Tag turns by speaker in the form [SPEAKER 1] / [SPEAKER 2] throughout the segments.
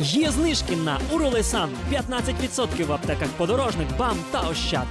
[SPEAKER 1] Є знижки на Уролесан 15% в аптеках подорожник, БАМ та Ощад.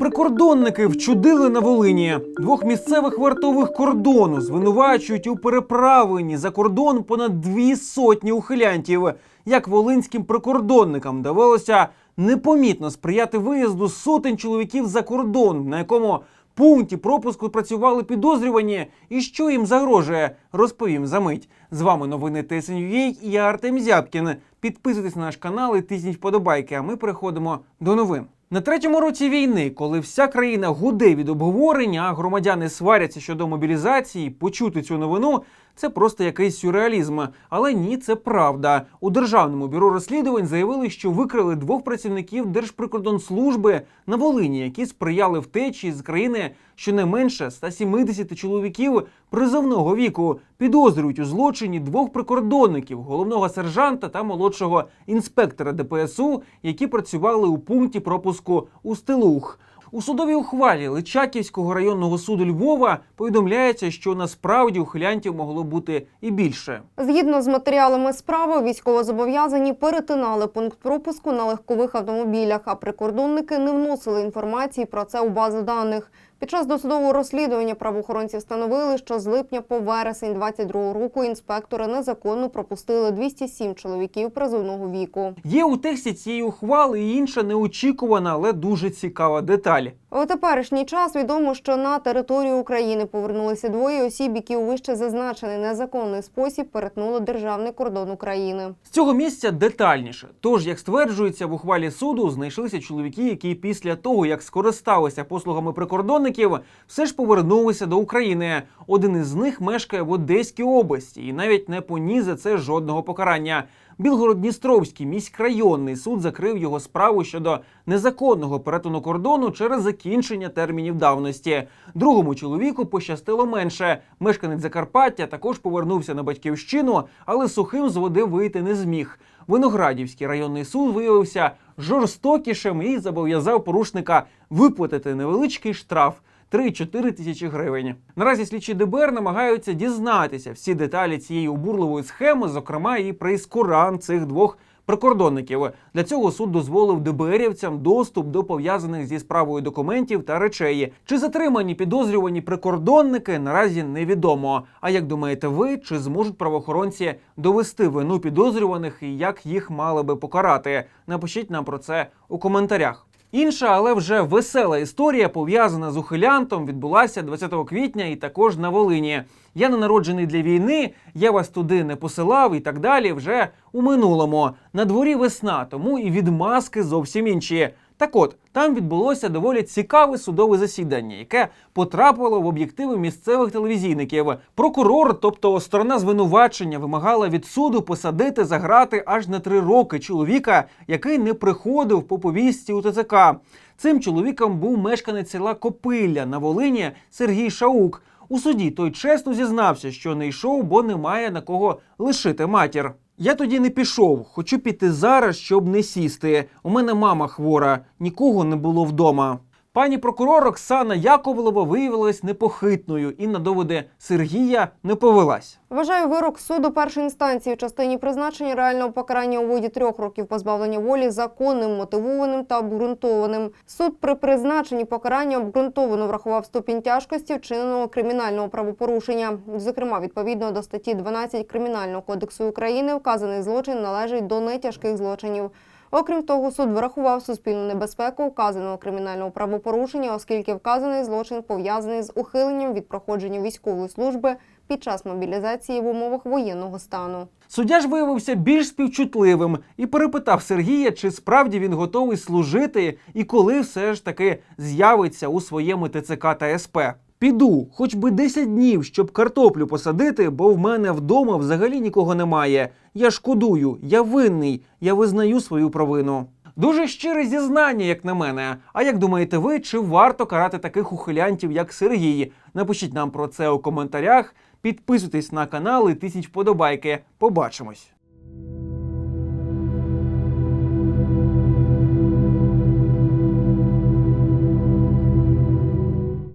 [SPEAKER 2] Прикордонники вчудили на Волині. Двох місцевих вартових кордону звинувачують у переправленні за кордон понад дві сотні ухилянтів. Як волинським прикордонникам довелося непомітно сприяти виїзду сотень чоловіків за кордон, на якому пункті пропуску працювали підозрювані, і що їм загрожує, розповім за мить. З вами новини ТСНЮА і я Артем Зябкін. Підписуйтесь на наш канал і тисніть вподобайки, а ми переходимо до новин. На третьому році війни, коли вся країна гуде від обговорення, а громадяни сваряться щодо мобілізації, почути цю новину це просто якийсь сюрреалізм. Але ні, це правда. У державному бюро розслідувань заявили, що викрили двох працівників Держприкордонслужби на Волині, які сприяли втечі з країни щонайменше 170 чоловіків призовного віку. Підозрюють у злочині двох прикордонників, головного сержанта та молодшого інспектора ДПСУ, які працювали у пункті пропуску у Стилух. У судовій ухвалі Личаківського районного суду Львова повідомляється, що насправді ухилянтів могло бути і більше.
[SPEAKER 3] Згідно з матеріалами справи, військовозобов'язані перетинали пункт пропуску на легкових автомобілях, а прикордонники не вносили інформації про це у базу даних. Під час досудового розслідування правоохоронці встановили, що з липня по вересень 22 року інспектори незаконно пропустили 207 чоловіків призовного віку.
[SPEAKER 2] Є у тексті цієї ухвали і інша неочікувана, але дуже цікава деталь.
[SPEAKER 3] У теперішній час відомо, що на територію України повернулися двоє осіб, які у вище зазначений незаконний спосіб перетнули державний кордон України.
[SPEAKER 2] З цього місця детальніше. Тож, як стверджується в ухвалі суду, знайшлися чоловіки, які після того, як скористалися послугами прикордонників, все ж повернулися до України. Один із них мешкає в Одеській області і навіть не поніс за це жодного покарання. Білгород-Дністровський міськрайонний суд закрив його справу щодо незаконного перетину кордону через закінчення термінів давності. Другому чоловіку пощастило менше. Мешканець Закарпаття також повернувся на батьківщину, але сухим з води вийти не зміг. Виноградівський районний суд виявився жорстокішим і зобов'язав порушника виплатити невеличкий штраф. 3-4 тисячі гривень. Наразі слідчі ДБР намагаються дізнатися всі деталі цієї обурливої схеми, зокрема і прейскуран цих двох прикордонників. Для цього суд дозволив ДБРівцям доступ до пов'язаних зі справою документів та речей. Чи затримані підозрювані прикордонники наразі невідомо. А як думаєте ви, чи зможуть правоохоронці довести вину підозрюваних і як їх мали би покарати? Напишіть нам про це у коментарях. Інша, але вже весела історія, пов'язана з ухилянтом, відбулася 20 квітня і також на Волині. Я не народжений для війни, я вас туди не посилав і так далі. Вже у минулому. На дворі весна, тому і відмазки зовсім інші. Так от, там відбулося доволі цікаве судове засідання, яке потрапило в об'єктиви місцевих телевізійників. Прокурор, тобто сторона звинувачення, вимагала від суду посадити за грати аж на три роки чоловіка, який не приходив по повістці у ТЦК. Цим чоловіком був мешканець села Копилля на Волині Сергій Шаук. У суді той чесно зізнався, що не йшов, бо немає на кого лишити матір. Я тоді не пішов, хочу піти зараз, щоб не сісти. У мене мама хвора, нікого не було вдома. Пані прокурор Оксана Яковлева виявилась непохитною і на доводи Сергія не повелась.
[SPEAKER 3] Вважаю вирок суду першої інстанції в частині призначення реального покарання у виді трьох років позбавлення волі законним, мотивованим та обґрунтованим. Суд при призначенні покарання обґрунтовано врахував ступінь тяжкості вчиненого кримінального правопорушення. Зокрема, відповідно до статті 12 Кримінального кодексу України, вказаний злочин належить до нетяжких злочинів. Окрім того, суд врахував суспільну небезпеку вказаного кримінального правопорушення, оскільки вказаний злочин пов'язаний з ухиленням від проходження військової служби під час мобілізації в умовах воєнного стану.
[SPEAKER 2] Суддя ж виявився більш співчутливим і перепитав Сергія, чи справді він готовий служити і коли все ж таки з'явиться у своєму ТЦК та СП. Піду, хоч би 10 днів, щоб картоплю посадити, бо в мене вдома взагалі нікого немає. Я шкодую, я винний, я визнаю свою провину. Дуже щире зізнання, як на мене. А як думаєте ви, чи варто карати таких ухилянтів, як Сергій? Напишіть нам про це у коментарях. Підписуйтесь на канал і тисніть вподобайки. Побачимось.